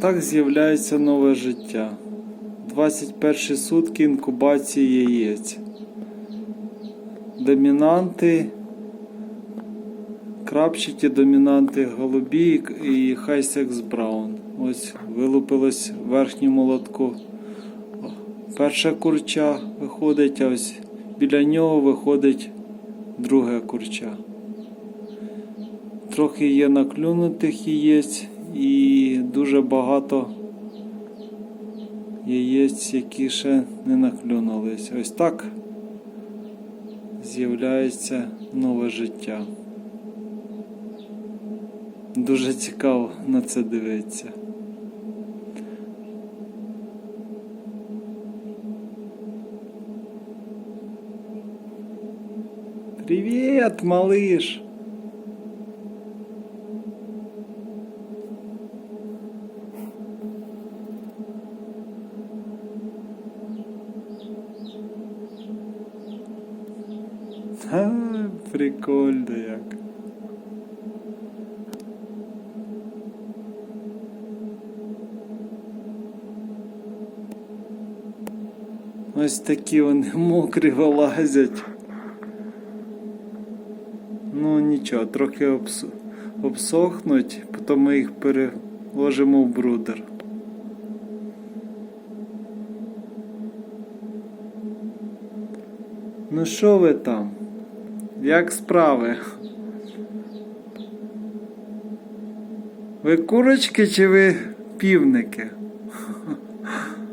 Так з'являється нове життя. 21 сутки інкубації яєць. Домінанти, крапчаті домінанти голубі і хайсекс браун. Ось вилупилось в верхньому лотку. Перша курча виходить, а ось біля нього виходить друге курча. Трохи є наклюнутих яєць і дуже багато яєць, які ще не наклюнулись. Ось так з'являється нове життя. Дуже цікаво на це дивитися. Привіт, малыш! А, прикольно як. Ось такі вони мокрі вилазять. Ну нічого, трохи обс... обсохнуть, потім ми їх переложимо в брудер. Ну що ви там? Як справи? Ви курочки чи ви півники?